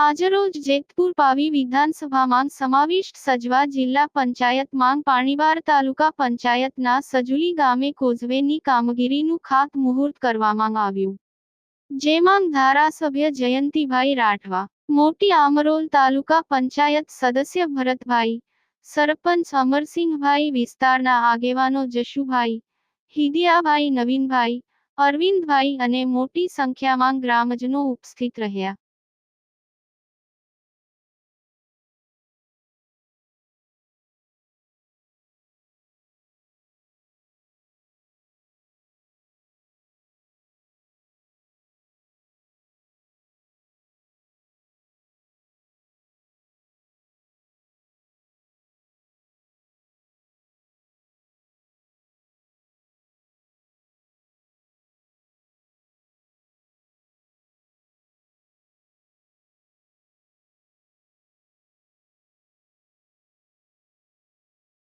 આજરોજ જેતપુર પાવી વિધાનસભામાં સમાવિષ્ટ સજવા જિલ્લા પંચાયત માંગ પાણીબાર તાલુકા પંચાયતના સજુલી ગામે કોઝવેની કામગીરીનું ખાતમુહૂર્ત કરવામાં આવ્યું. જેમાં ધારાસભ્ય જયંતિભાઈ રાઠવા, મોટી આમરોલ તાલુકા પંચાયત સદસ્ય ભરતભાઈ, સરપંચ અમરસિંહભાઈ વિસ્તારના આગેવાનો જશુભાઈ, હિદિયાભાઈ નવીનભાઈ, અરવિંદભાઈ અને મોટી સંખ્યામાં ગ્રામજનો ઉપસ્થિત રહ્યા.